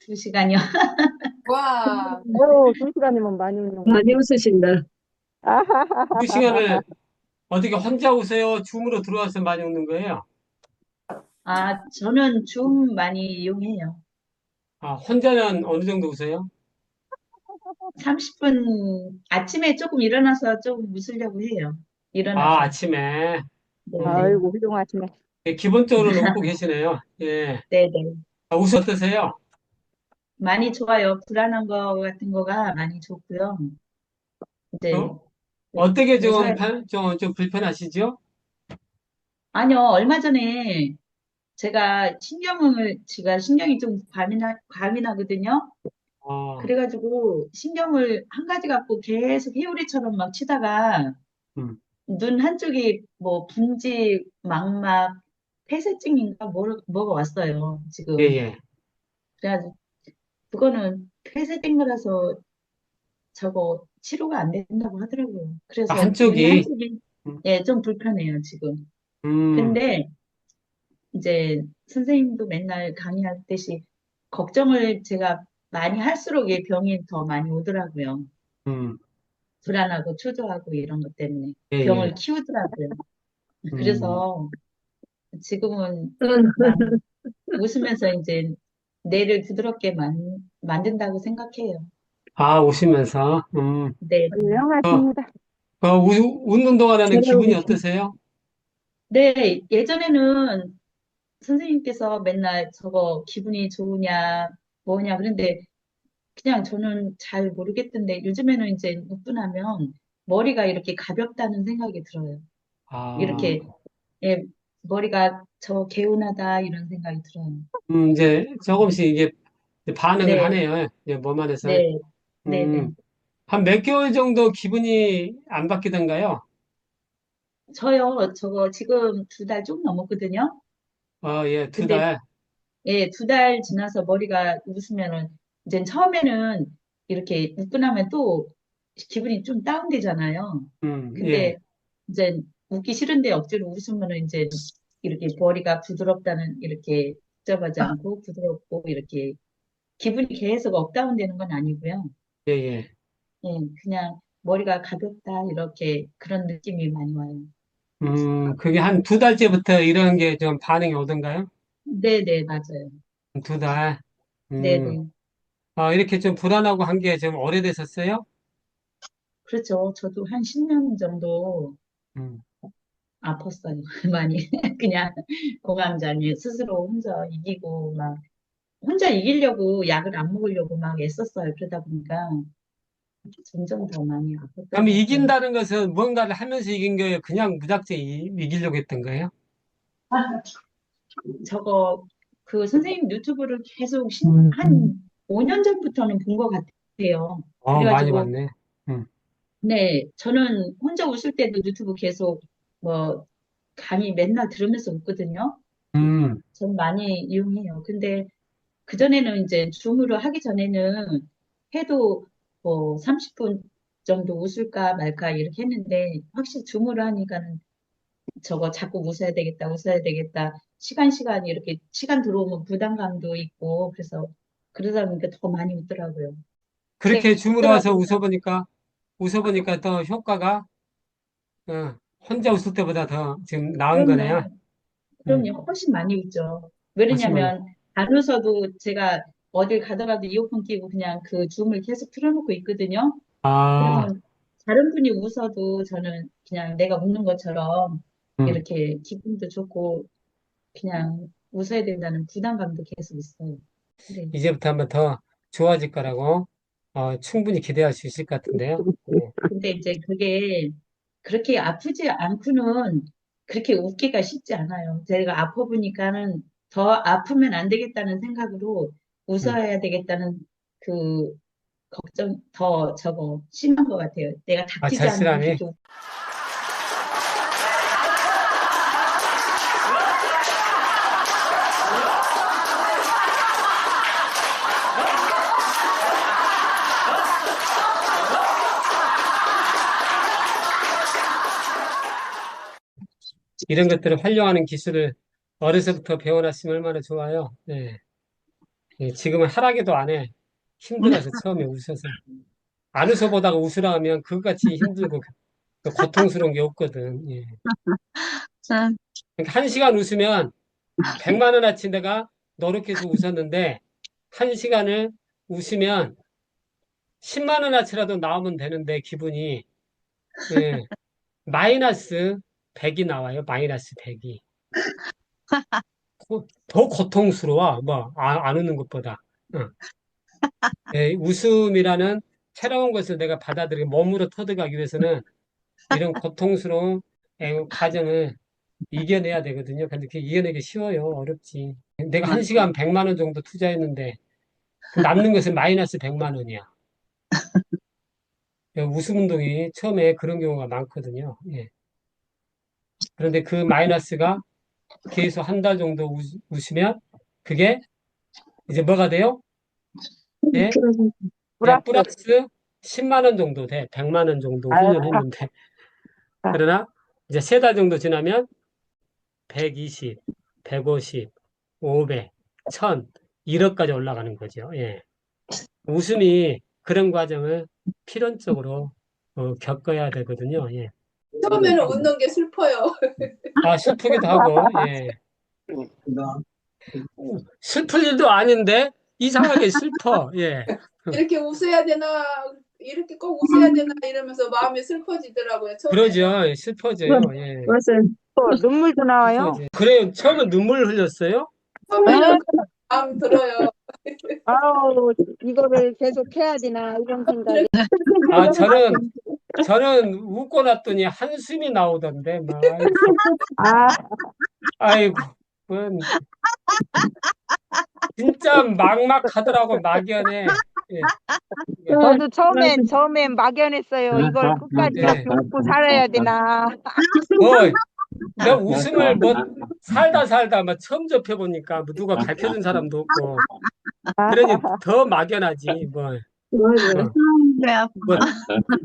두 시간이요. 와, 오, 두 시간이면 많이 웃는 거. 많이 웃으신다. 아하하하. 두 시간을 어떻게 혼자 오세요? 줌으로 들어와서 많이 오는 거예요? 아, 저는 줌 많이 이용해요. 아, 혼자는 어느 정도 오세요? 30분 아침에 조금 일어나서 조금 웃으려고 해요. 아, 일어나서. 아침에. 네, 네. 아이고, 훌륭하시네. 예, 기본적으로는 웃고 계시네요. 예. 네, 네. 아, 웃음 어떠세요? 많이 좋아요. 불안한 거 같은 거가 많이 좋고요. 이제 어? 어떻게 좀, 웃어야 편- 좀, 좀 불편하시죠? 아니요, 얼마 전에 제가 신경을, 제가 신경이 좀 과민하, 과민하거든요. 어, 그래가지고 신경을 한 가지 갖고 계속 회오리처럼 막 치다가 음. 눈 한쪽이 뭐 분지, 망막, 폐쇄증인가 뭐, 뭐가 왔어요, 지금. 예, 예. 그래가지고 그거는 폐쇄된 거라서 저거 치료가 안 된다고 하더라고요. 그래서 아, 한쪽이, 한쪽이 음, 예, 좀 불편해요, 지금. 음, 근데 이제 선생님도 맨날 강의할 듯이 걱정을 제가 많이 할수록 이 병이 더 많이 오더라고요. 음, 불안하고 초조하고 이런 것 때문에 예, 병을 예. 키우더라고요. 음. 그래서 지금은 막 웃으면서 이제 뇌를 부드럽게 만, 만든다고 생각해요. 아, 오시면서, 음, 네, 네. 훌륭하십니다. 어, 우, 웃는 동안에는 기분이 잘하고 어떠세요? 네, 예전에는 선생님께서 맨날 저거 기분이 좋으냐, 뭐냐, 그런데 그냥 저는 잘 모르겠던데 요즘에는 이제 웃고 나면 머리가 이렇게 가볍다는 생각이 들어요. 아, 이렇게, 예, 머리가 저 개운하다 이런 생각이 들어요. 음, 이제 조금씩 이게 반응을 네, 하네요. 이제 몸 안에서. 네, 네, 네. 음, 한 몇 개월 정도 기분이 안 바뀌던가요? 저요, 저거 지금 두 달 좀 넘었거든요. 어, 예, 두 근데 달. 예, 두 달 지나서 머리가 웃으면은, 이제 처음에는 이렇게 웃고 나면 또 기분이 좀 다운되잖아요. 음, 예. 근데 이제 웃기 싫은데 억지로 웃으면은 이제 이렇게 머리가 부드럽다는, 이렇게 복잡하지 않고 부드럽고 이렇게 기분이 계속 업다운 되는 건 아니고요. 예, 예. 예, 그냥 머리가 가볍다, 이렇게 그런 느낌이 많이 와요. 음, 그게 한 두 달째부터 이런 게 좀 반응이 오던가요? 네 네, 맞아요. 두 달. 음, 네 네. 아, 이렇게 좀 불안하고 한 게 좀 오래되셨어요? 그렇죠. 저도 한 10년 정도 음, 아팠어요. 많이. 그냥 공황장애 스스로 혼자 이기고 막 혼자 이기려고 약을 안 먹으려고 막 애썼어요. 그러다 보니까 점점 더 많이 아팠던 그럼. 이긴다는 것은 뭔가를 하면서 이긴 거예요? 그냥 무작정 이, 이기려고 했던 거예요? 저거 그 선생님 유튜브를 계속 신- 음. 한 5년 전부터는 본 것 같아요. 어, 많이 그래가지고 봤네. 음, 네, 저는 혼자 웃을 때도 유튜브 계속 뭐 강의 맨날 들으면서 웃거든요. 음, 전 많이 이용해요. 근데 그전에는 이제 줌으로 하기 전에는 해도 뭐 30분 정도 웃을까 말까 이렇게 했는데 확실히 줌으로 하니까는 저거 자꾸 웃어야 되겠다, 웃어야 되겠다. 시간, 시간 이렇게 시간 들어오면 부담감도 있고 그래서 그러다 보니까 더 많이 웃더라고요. 그렇게 줌으로 제가 와서 웃어보니까, 웃어보니까 더 효과가, 어, 혼자 웃을 때보다 더 지금 나은 거네요. 그럼요, 음, 그럼요. 훨씬 많이 웃죠. 훨씬 많이. 왜냐면 안 웃어도 제가 어딜 가더라도 이어폰 끼고 그냥 그 줌을 계속 틀어놓고 있거든요. 아, 다른 분이 웃어도 저는 그냥 내가 웃는 것처럼 음. 이렇게 기분도 좋고 그냥 웃어야 된다는 부담감도 계속 있어요. 네. 이제부터 한번 더 좋아질 거라고, 어, 충분히 기대할 수 있을 것 같은데요. 네. 근데 이제 그게 그렇게 아프지 않고는 그렇게 웃기가 쉽지 않아요. 제가 아파 보니까는 더 아프면 안 되겠다는 생각으로 음. 웃어야 되겠다는 그 걱정 더 저거 심한 것 같아요. 내가 아, 닥치지 않으면 자신감이? 그렇 이런 것들을 활용하는 기술을 어려서부터 배워놨으면 얼마나 좋아요. 네. 예, 지금은 하라기도 안 해. 힘들어서 처음에 웃어서. 안 웃어보다가 웃으라 하면 그것같이 힘들고 그 고통스러운 게 없거든. 예. 참, 그러니까 한 시간 웃으면 100만 원어치 내가 노력해서 웃었는데 한 시간을 웃으면 10만 원어치라도 나오면 되는데 기분이 예, 마이너스 100이 나와요. 마이너스 100이. 더 고통스러워. 뭐, 아, 안 웃는 것보다. 응. 예, 웃음이라는 새로운 것을 내가 받아들이고 몸으로 터득하기 위해서는 이런 고통스러운 예, 과정을 이겨내야 되거든요. 근데 그게 이겨내기 쉬워요. 어렵지. 내가 한 시간 100만 원 정도 투자했는데 그 남는 것은 마이너스 100만 원이야. 예, 웃음 운동이 처음에 그런 경우가 많거든요. 예. 그런데 그 마이너스가 계속 한 달 정도 웃, 웃으면 그게 이제 뭐가 돼요? 예, 예, 플러스. 플러스 10만 원 정도 돼. 100만 원 정도 아유. 훈련했는데. 그러나 이제 세 달 정도 지나면 120, 150, 500, 1000, 1억까지 올라가는 거죠. 예. 웃음이 그런 과정을 필연적으로 어, 겪어야 되거든요. 예. 처음에는 웃는 게 슬퍼요. 아, 슬프기도 하고, 예. 슬플 일도 아닌데 이상하게 슬퍼. 예. 이렇게 웃어야 되나, 이렇게 꼭 웃어야 되나 이러면서 마음이 슬퍼지더라고요. 처음에. 그러죠. 예, 슬퍼져요. 예. 맞아요. 또 눈물도 나와요. 슬퍼져요. 그래요. 처음에 눈물 흘렸어요? 처음에는 마음 들어요. 아우, 이거를 계속 해야 되나, 이런 생각이. 아, 저는, 저는 웃고 났더니 한숨이 나오던데, 막. 아이고, 아, 아이고, 뭔. 진짜 막막하더라고, 막연해. 예. 예. 저도 처음엔, 처음엔 막연했어요. 이걸 끝까지 네. 이렇게 웃고 살아야 되나. 뭐, 내가 웃음을 뭐, 살다 살다 막 처음 접해보니까 뭐 누가 가르쳐준 사람도 없고, 그러니 더 막연하지, 뭐. 맞아요. 배 아파. 뭐,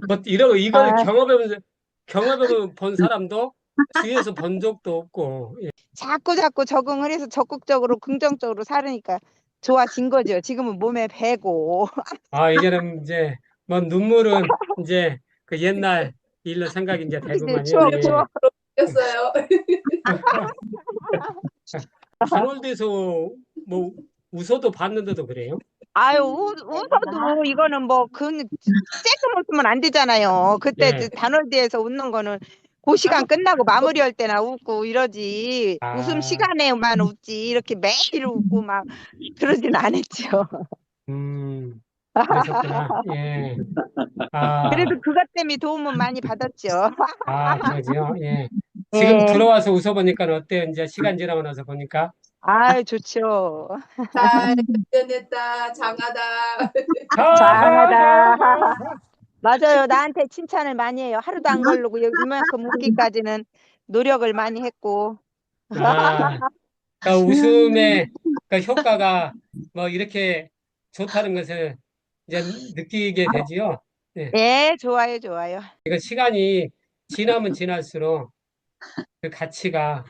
뭐, 이러, 이걸 아. 경험해본, 경험해본 사람도 주위에서 본 적도 없고, 예. 자꾸 자꾸 적응을 해서 적극적으로 긍정적으로 살으니까 좋아진 거죠. 지금은 몸에 배고. 아, 이제는 이제, 뭐, 눈물은 이제 그 옛날 일로 생각이 이제 되구만요. 추억, 예. 추억. 웃겼어요. 간월대에서 뭐, 웃어도 봤는데도 그래요? 아유, 웃, 웃어도 이거는 뭐, 그, 쬐끔 웃으면 안 되잖아요. 그때 네. 단월대에서 웃는 거는 그 시간 끝나고 마무리할 때나 웃고 이러지. 아. 웃음 시간에만 웃지. 이렇게 매일 웃고 막 그러진 않았죠. 음, 그러셨구나. 예. 아, 그래도 그것 때문에 도움은 많이 받았죠. 아, 그러죠. 예. 지금 예. 들어와서 웃어보니까 어때요? 이제 시간 지나고 나서 보니까. 아유, 좋죠. 잘 견뎌냈다, 장하다. 잘하다. 맞아요. 나한테 칭찬을 많이 해요. 하루도 안 걸르고 여- 이만큼 웃기까지는 노력을 많이 했고. 아, 그러니까 웃음의 그 효과가 뭐 이렇게 좋다는 것을 이제 느끼게 되지요. 예, 좋아요, 좋아요. 이거 시간이 지나면 지날수록 그 가치가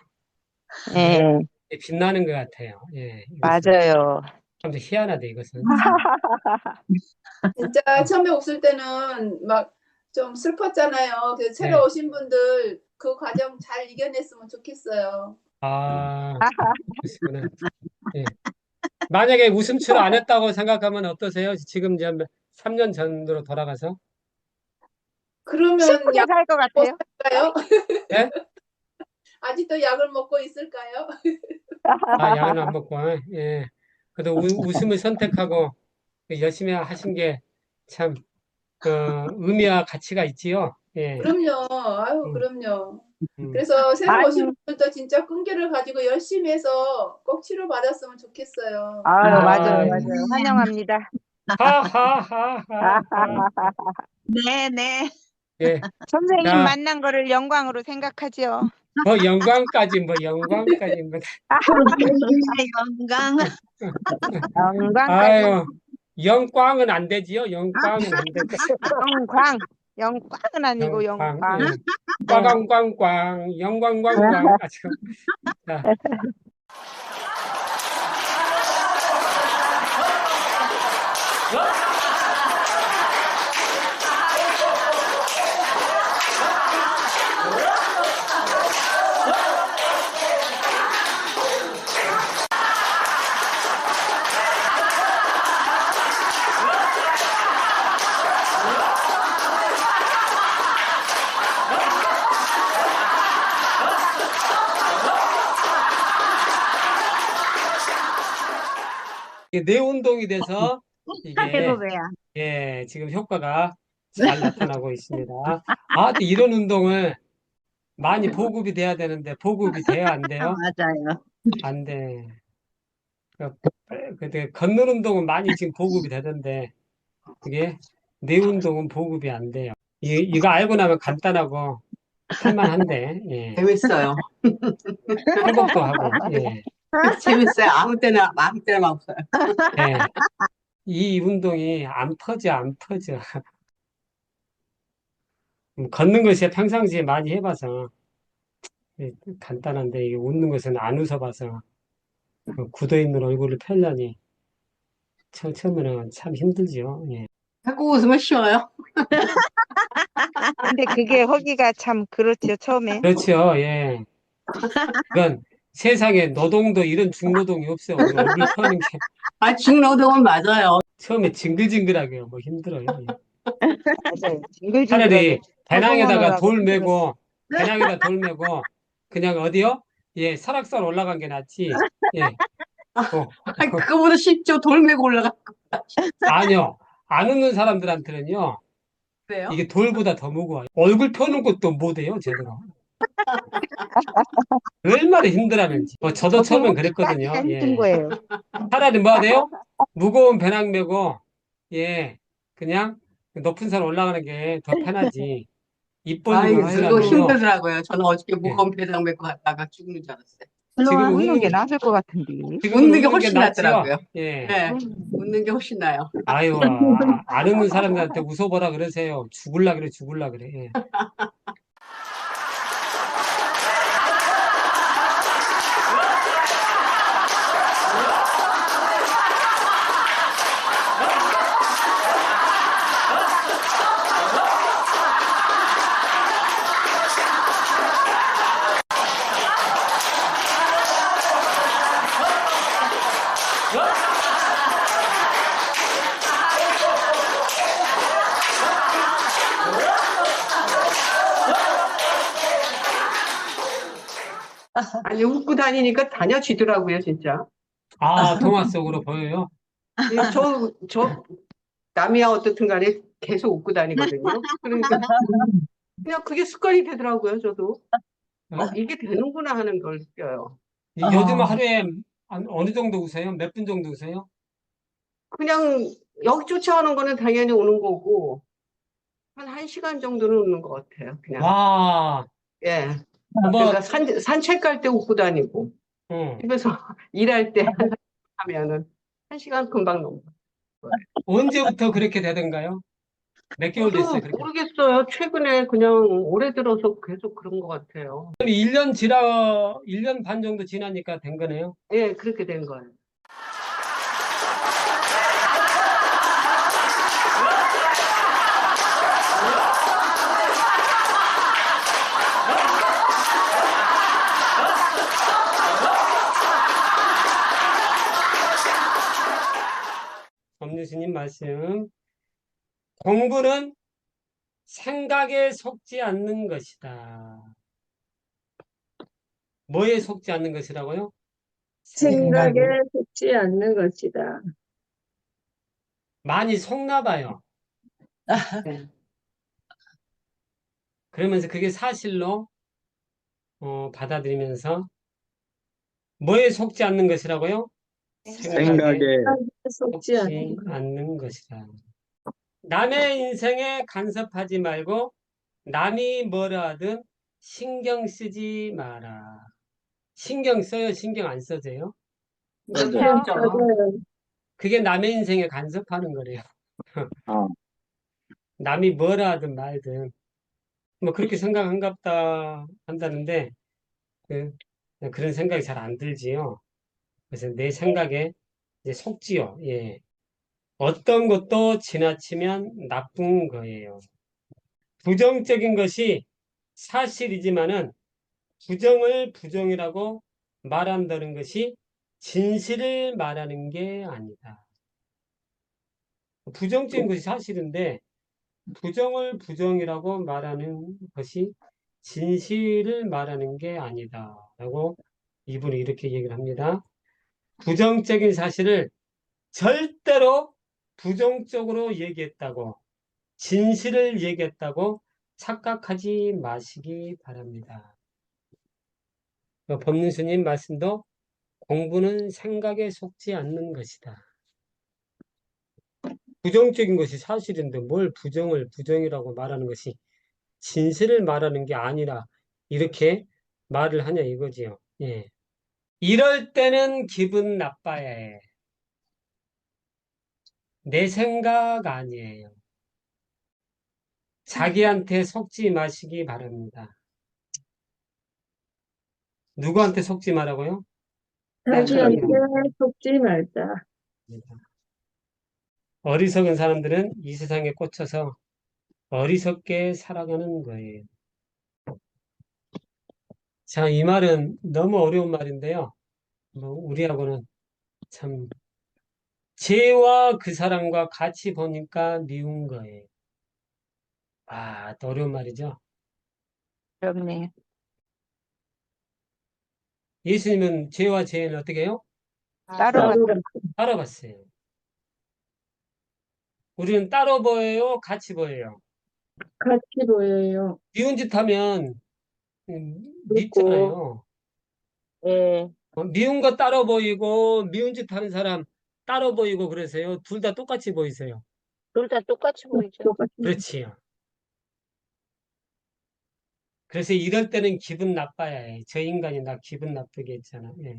예, 빛나는 것 같아요. 예, 맞아요. 참 희한하다, 이것은. 진짜 처음에 웃을 때는 막 좀 슬펐잖아요. 그래서 새로 네. 오신 분들 그 과정 잘 이겨냈으면 좋겠어요. 아, 그러시구나. 예. 만약에 웃음치료 안 했다고 생각하면 어떠세요? 지금 이제 3년 전으로 돌아가서? 그러면 슬프게 약 살것 같아요. 먹을까요? 예? 아직도 약을 먹고 있을까요? 아, 약은 안 먹고, 예. 그래도 우- 웃음을 선택하고 열심히 하신 게 참, 어, 의미와 가치가 있지요. 예. 그럼요. 아유, 음. 그럼요. 음. 그래서 새로 아니. 오신 분들도 진짜 끈기를 가지고 열심히 해서 꼭 치료 받았으면 좋겠어요. 아유, 아, 맞아요, 예. 맞아요. 환영합니다. 하하하하. 네, 네. 예. 선생님 야. 만난 거를 영광으로 생각하죠. 뭐 영광까지, 뭐 영광까지, 뭐. 영광. 영광까지. 아유, 영광은 안 되지요. 영광은 안 되고. 영광. 영광은 아니고 영광. 영광. 예. 꽝꽝꽝꽝, 영광광광. 아주. 자, 뇌 운동이 돼서 이게 해보배야. 예, 지금 효과가 잘 나타나고 있습니다. 아, 또 이런 운동을 많이 보급이 돼야 되는데 보급이 돼야 안 돼요? 맞아요. 안 돼. 그, 근데 걷는 운동은 많이 지금 보급이 되던데 그게 뇌 운동은 보급이 안 돼요. 이, 이거 알고 나면 간단하고 할만한데 예. 재밌어요. 회복도 하고 예. 재밌어요. 아무 때나, 아무 때나 없어요. 예. 이 운동이 안 퍼져 안 퍼져. 음, 걷는 것이 평상시에 많이 해봐서 예, 간단한데 이게 웃는 것은 안 웃어봐서 그 굳어있는 얼굴을 펴려니 처, 처음에는 참 힘들죠. 예. 자꾸 웃으면 쉬워요. 근데 그게 허기가 참 그렇죠, 처음에. 그렇죠. 예. 그건 세상에 노동도 이런 중노동이 없어요. 얼굴 펴는 게 아, 중노동은 맞아요. 처음에 징글징글하게 뭐 힘들어요. 예. 맞아요. 징글징글. 차라리 배낭에다가 돌 메고 배낭에다 돌 메고 그냥 어디요? 예, 설악산 올라간 게 낫지. 예. 어, 그거보다 쉽죠. 돌 메고 올라가. 아니요. 안 웃는 사람들한테는요. 그래요? 이게 돌보다 더 무거워요. 얼굴 펴는 것도 못해요, 제대로. 얼마나 힘들하는지. 뭐 저도 처음엔 그랬거든요. 예. 거예요. 차라리 뭐 하세요? 무거운 배낭 메고, 예, 그냥 높은 산 올라가는 게 더 편하지. 아이, 벌리고 그거 웃으라면요. 힘들더라고요. 저는 어저께 무거운 배낭 메고 갔다가 죽는 줄 알았어요. 지금 웃는 게 웃는- 나을 것 같은데. 지금 웃는 게 훨씬 낫죠? 낫더라고요. 예. 네, 웃는 게 훨씬 나요. 아유, 아, 안 웃는 사람들한테 웃어보라 그러세요. 죽을라 그래, 죽을라 그래. 예. 아니, 웃고 다니니까 다녀지더라고요, 진짜. 아, 동화 속으로 보여요? 예, 저, 저, 남이야 어떻든 간에 계속 웃고 다니거든요. 그러니까 그냥 그게 습관이 되더라고요, 저도. 어, 이게 되는구나 하는 걸 느껴요. 이- 요즘 하루에 한 어느 정도 웃어요? 몇 분 정도 웃어요? 그냥 여기 쫓아오는 거는 당연히 오는 거고, 한 1시간 정도는 웃는 것 같아요, 그냥. 와, 예. 뭐, 그러니까 산, 산책 갈 때 웃고 다니고, 어, 집에서 일할 때 하면은 1시간 금방 넘어요. 언제부터 그렇게 되던가요? 몇 개월 됐어요, 그렇게? 모르겠어요. 최근에 그냥 올해 들어서 계속 그런 것 같아요. 1년 지나, 1년 반 정도 지나니까 된 거네요. 예, 그렇게 된 거예요. 법률스님 말씀. 공부는 생각에 속지 않는 것이다. 뭐에 속지 않는 것이라고요? 생각에 속지 않는 것이다. 많이 속나 봐요. 네. 그러면서 그게 사실로 어, 받아들이면서 뭐에 속지 않는 것이라고요? 생각에 속지 않는 것이다. 남의 인생에 간섭하지 말고 남이 뭐라 하든 신경 쓰지 마라. 신경 써요? 신경 안 써져요? 맞아요. 맞아요. 그게 남의 인생에 간섭하는 거래요. 어. 남이 뭐라 하든 말든 뭐 그렇게 생각한갑다 한다는데 그, 그런 생각이 잘 안 들지요. 그래서 내 생각에 이제 속지요. 예. 어떤 것도 지나치면 나쁜 거예요. 부정적인 것이 사실이지만은 부정을 부정이라고 말한다는 것이 진실을 말하는 게 아니다. 부정적인 것이 사실인데 부정을 부정이라고 말하는 것이 진실을 말하는 게 아니다. 라고 이분이 이렇게 얘기를 합니다. 부정적인 사실을 절대로 부정적으로 얘기했다고, 진실을 얘기했다고 착각하지 마시기 바랍니다. 그 법륜스님 말씀도 공부는 생각에 속지 않는 것이다. 부정적인 것이 사실인데 뭘 부정을 부정이라고 말하는 것이 진실을 말하는 게 아니라 이렇게 말을 하냐 이거지요. 예. 이럴 때는 기분 나빠야 해. 내 생각 아니에요. 자기한테 속지 마시기 바랍니다. 누구한테 속지 말라고요? 자기한테 속지 말자. 어리석은 사람들은 이 세상에 꽂혀서 어리석게 살아가는 거예요. 자, 이 말은 너무 어려운 말인데요. 뭐 우리하고는 참 죄와 그 사람과 같이 보니까 미운 거예요. 아, 또 어려운 말이죠. 어렵네. 예수님은 죄와 죄를 어떻게 해요? 따로 따로 따로 봤어요. 우리는 따로 보여요? 같이 보여요? 같이 보여요. 미운 짓 하면 음, 믿잖아요. 예. 어, 미운 거 따로 보이고 미운 짓 하는 사람 따로 보이고 그러세요. 둘 다 똑같이 보이세요. 둘 다 똑같이 보이죠. 똑같이. 그렇지요. 그래서 이럴 때는 기분 나빠야 해. 저 인간이 나 기분 나쁘게 했잖아. 예.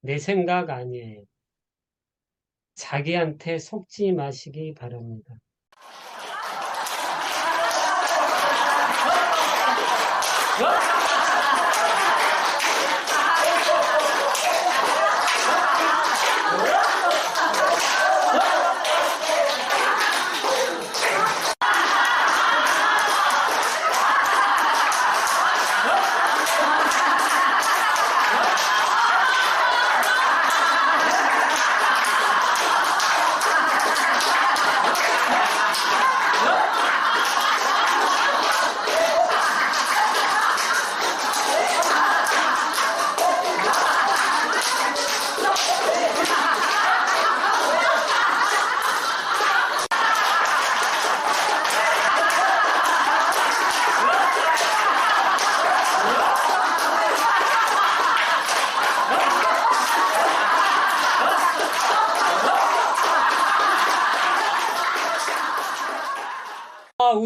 내 생각 아니에요. 자기한테 속지 마시기 바랍니다. 得 了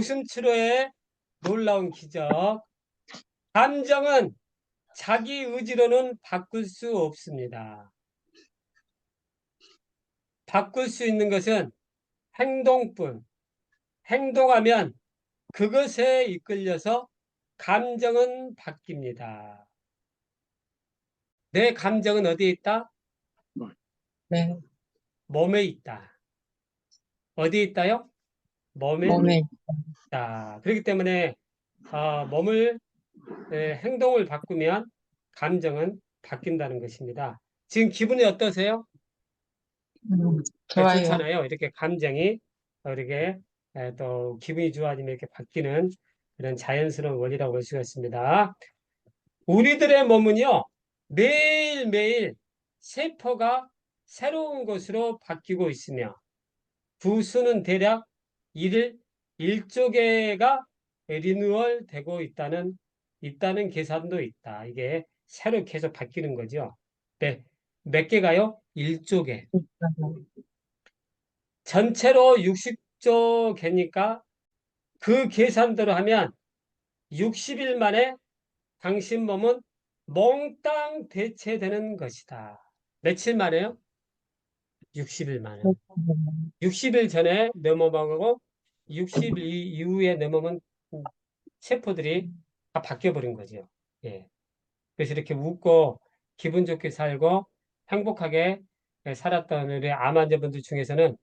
웃음 치료의 놀라운 기적. 감정은 자기 의지로는 바꿀 수 없습니다. 바꿀 수 있는 것은 행동뿐. 행동하면 그것에 이끌려서 감정은 바뀝니다. 내 감정은 어디에 있다? 네, 몸에 있다. 어디에 있다요? 몸에 몸에 있다. 그렇기 때문에 어, 몸을 에, 행동을 바꾸면 감정은 바뀐다는 것입니다. 지금 기분이 어떠세요? 음, 네, 좋아요. 좋잖아요. 이렇게 감정이 이렇게 에, 또 기분이 좋아지면 이렇게 바뀌는 그런 자연스러운 원리라고 볼 수가 있습니다. 우리들의 몸은요, 매일매일 세포가 새로운 것으로 바뀌고 있으며 부수는 대략 1일 1조 개가 리뉴얼 되고 있다는 있다는 계산도 있다. 이게 새로 계속 바뀌는 거죠. 네. 몇 개가요? 1조 개. 전체로 60조 개니까 그 계산대로 하면 60일 만에 당신 몸은 몽땅 대체되는 것이다. 며칠 만에요? 60일 만에. 60일 전에 내 몸하고 60일 이후에 내 몸은 세포들이 다 바뀌어버린 거죠. 예. 그래서 이렇게 웃고 기분 좋게 살고 행복하게 살았던 우리 암 환자분들 중에서는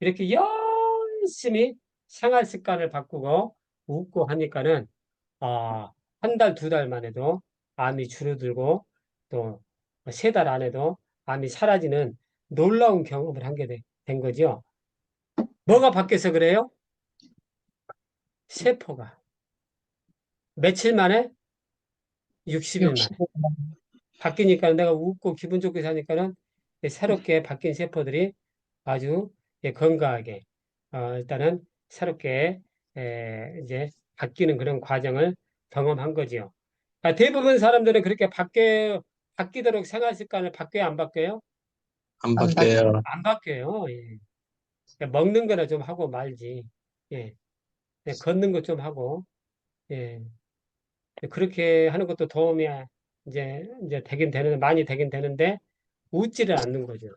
이렇게 열심히 생활 습관을 바꾸고 웃고 하니까는 아, 한 달, 두 달만 해도 암이 줄어들고 또 세 달 안에도 암이 사라지는 놀라운 경험을 하게 되- 된 거죠. 뭐가 바뀌어서 그래요? 세포가. 며칠 만에? 60일 만에. 바뀌니까 내가 웃고 기분 좋게 사니까는 예, 새롭게 바뀐 세포들이 아주 예, 건강하게 어, 일단은 새롭게 에, 이제 바뀌는 그런 과정을 경험한 거지요. 아, 대부분 사람들은 그렇게 바뀌도록 생활 습관을 바뀌어요, 안 바뀌어요? 안 바뀌어요. 안 바뀌어요. 예. 그냥 먹는 거나 좀 하고 말지. 예. 그냥 걷는 것좀 하고. 예. 그렇게 하는 것도 도움이 이제 이제 되긴 되는 많이 되긴 되는데 웃지를 않는 거죠.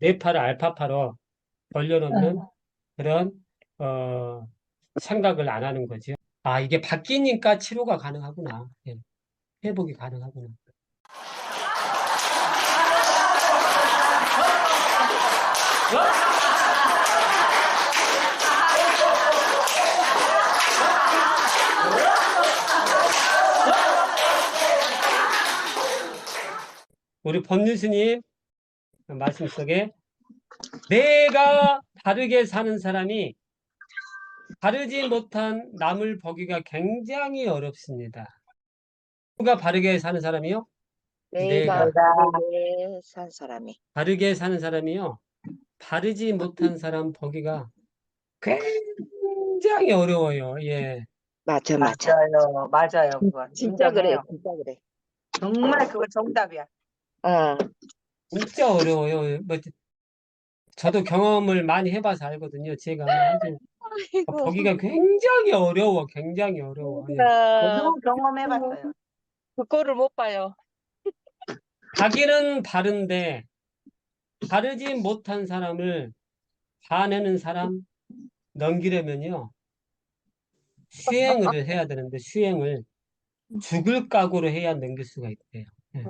뇌파를 알파파로 벌려놓는 그런 어 생각을 안 하는 거죠. 아, 이게 바뀌니까 치료가 가능하구나. 예. 회복이 가능하구나. 우리 법유스님 말씀 속에 내가 다르게 사는 사람이 다르지 못한 남을 보기가 굉장히 어렵습니다. 누가 바르게 사는 사람이요? 내가 내가. 다르게 산 사람이. 바르게 사는 사람이요. 바르지 못한 사람 보기가 굉장히 어려워요. 예. 맞아, 맞아. 맞아요. 맞아요. 그건. 진짜 그래, 인정해요. 진짜 그래. 정말 그거 정답이야. 응. 진짜 어려워요. 뭐, 저도 경험을 많이 해봐서 알거든요. 제가 아주 아이고. 보기가 굉장히 어려워. 굉장히 어려워. 예. 저도 경험해봤어요. 그거를 못 봐요. 자기는 바른데 바르지 못한 사람을 봐내는 사람 넘기려면요. 수행을 해야 되는데 수행을 죽을 각오로 해야 넘길 수가 있대요. 예.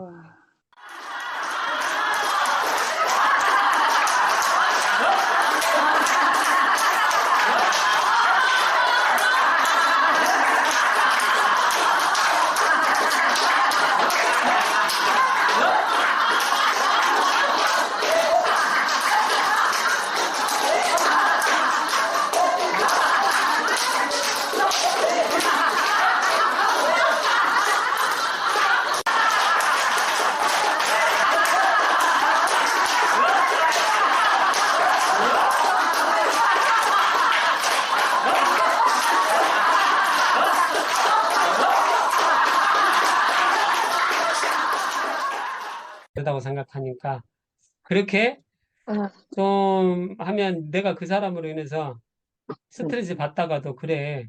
생각하니까 그렇게 응. 좀 하면 내가 그 사람으로 인해서 스트레스 받다가도 그래.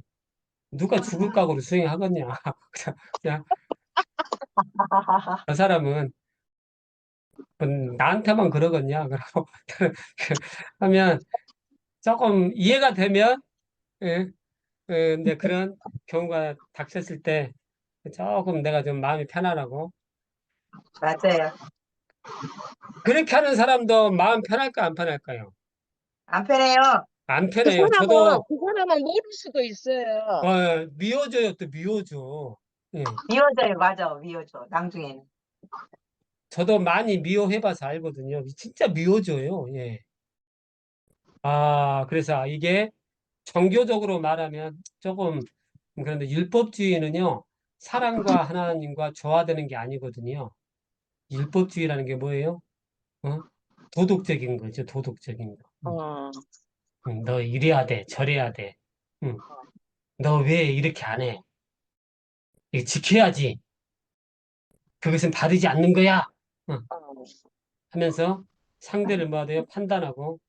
누가 죽을 각오로 수행하겠냐. 그냥 그 사람은 음, 나한테만 그러겠냐. 그러고 하면 조금 이해가 되면 예, 예, 이제 그런 경우가 닥쳤을 때 조금 내가 좀 마음이 편안하고 맞아요. 그렇게 하는 사람도 마음 편할까 안 편할까요? 안 편해요. 안그 편해요. 사람은, 저도 그 사람은 모를 수도 있어요. 어, 미워져요 또 미워져. 예. 미워져요. 맞아. 미워져. 나중에는. 저도 많이 미워해봐서 알거든요. 진짜 미워져요. 예. 아, 그래서 이게 종교적으로 말하면 조금 그런데 율법주의는요, 사랑과 하나님과 조화되는 게 아니거든요. 율법주의라는 게 뭐예요? 어? 도덕적인 거죠, 도덕적인 거. 어. 응, 너 이래야 돼, 저래야 돼. 응. 너왜 이렇게 안 해? 이거 지켜야지. 그것은 바르지 않는 거야. 어. 하면서 상대를 뭐 돼요? 판단하고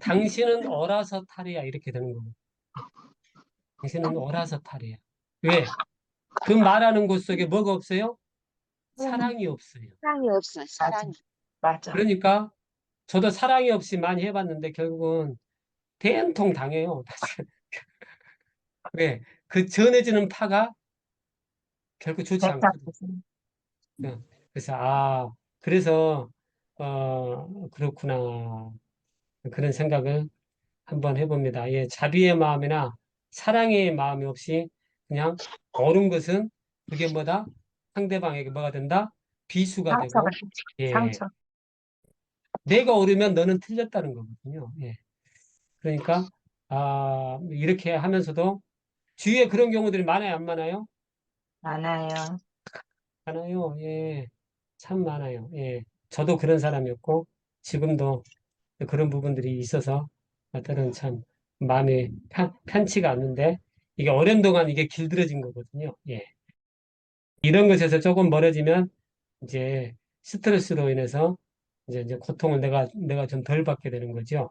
당신은 어라서 탈이야 이렇게 되는 거고 당신은 어라서 탈이야 왜? 그 말하는 곳 속에 뭐가 없어요? 사랑이 없어요 사랑이 없어, 사랑이. 맞아. 그러니까 저도 사랑이 없이 많이 해봤는데 결국은 대형통 당해요 왜? 그 전해지는 파가 결국 좋지 않거든 그래서 아 그래서 어 그렇구나 그런 생각을 한번 해봅니다. 예, 자비의 마음이나 사랑의 마음이 없이 그냥 옳은 것은 그게 뭐다? 상대방에게 뭐가 된다? 비수가 되고 상처가 예, 상처. 내가 옳으면 너는 틀렸다는 거거든요. 예. 그러니까 아 이렇게 하면서도 주위에 그런 경우들이 많아요, 안 많아요? 많아요. 많아요. 예. 참 많아요. 예. 저도 그런 사람이었고 지금도 그런 부분들이 있어서 때는 참 마음이 편, 편치가 않는데 이게 오랜 동안 이게 길들여진 거거든요. 예. 이런 것에서 조금 멀어지면 이제 스트레스로 인해서 이제 이제 고통을 내가 내가 좀 덜 받게 되는 거죠.